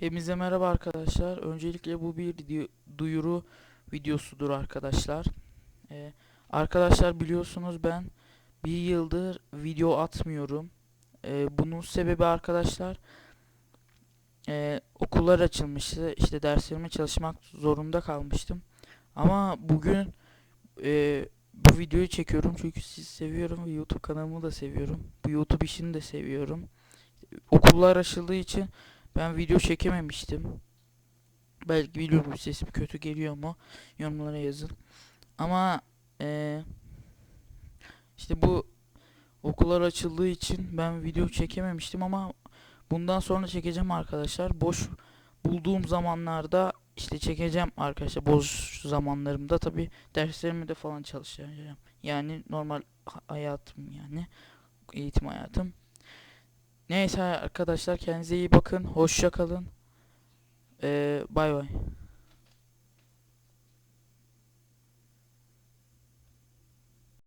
Hepinize merhaba arkadaşlar. Öncelikle bu bir duyuru videosudur arkadaşlar. Ee, arkadaşlar biliyorsunuz ben bir yıldır video atmıyorum. Ee, bunun sebebi arkadaşlar ee, okullar açılmıştı. İşte derslerime çalışmak zorunda kalmıştım. Ama bugün ee, bu videoyu çekiyorum çünkü sizi seviyorum ve YouTube kanalımı da seviyorum. Bu YouTube işini de seviyorum. Okullar açıldığı için ben video çekememiştim. Belki biliyorum sesim kötü geliyor mu? Yorumlara yazın. Ama eee, işte bu okullar açıldığı için ben video çekememiştim ama bundan sonra çekeceğim arkadaşlar. Boş bulduğum zamanlarda işte çekeceğim arkadaşlar. Boş zamanlarımda tabi derslerimi de falan çalışacağım. Yani normal ha- hayatım yani eğitim hayatım. Neyse arkadaşlar kendinize iyi bakın. Hoşça kalın. Ee, bay bay.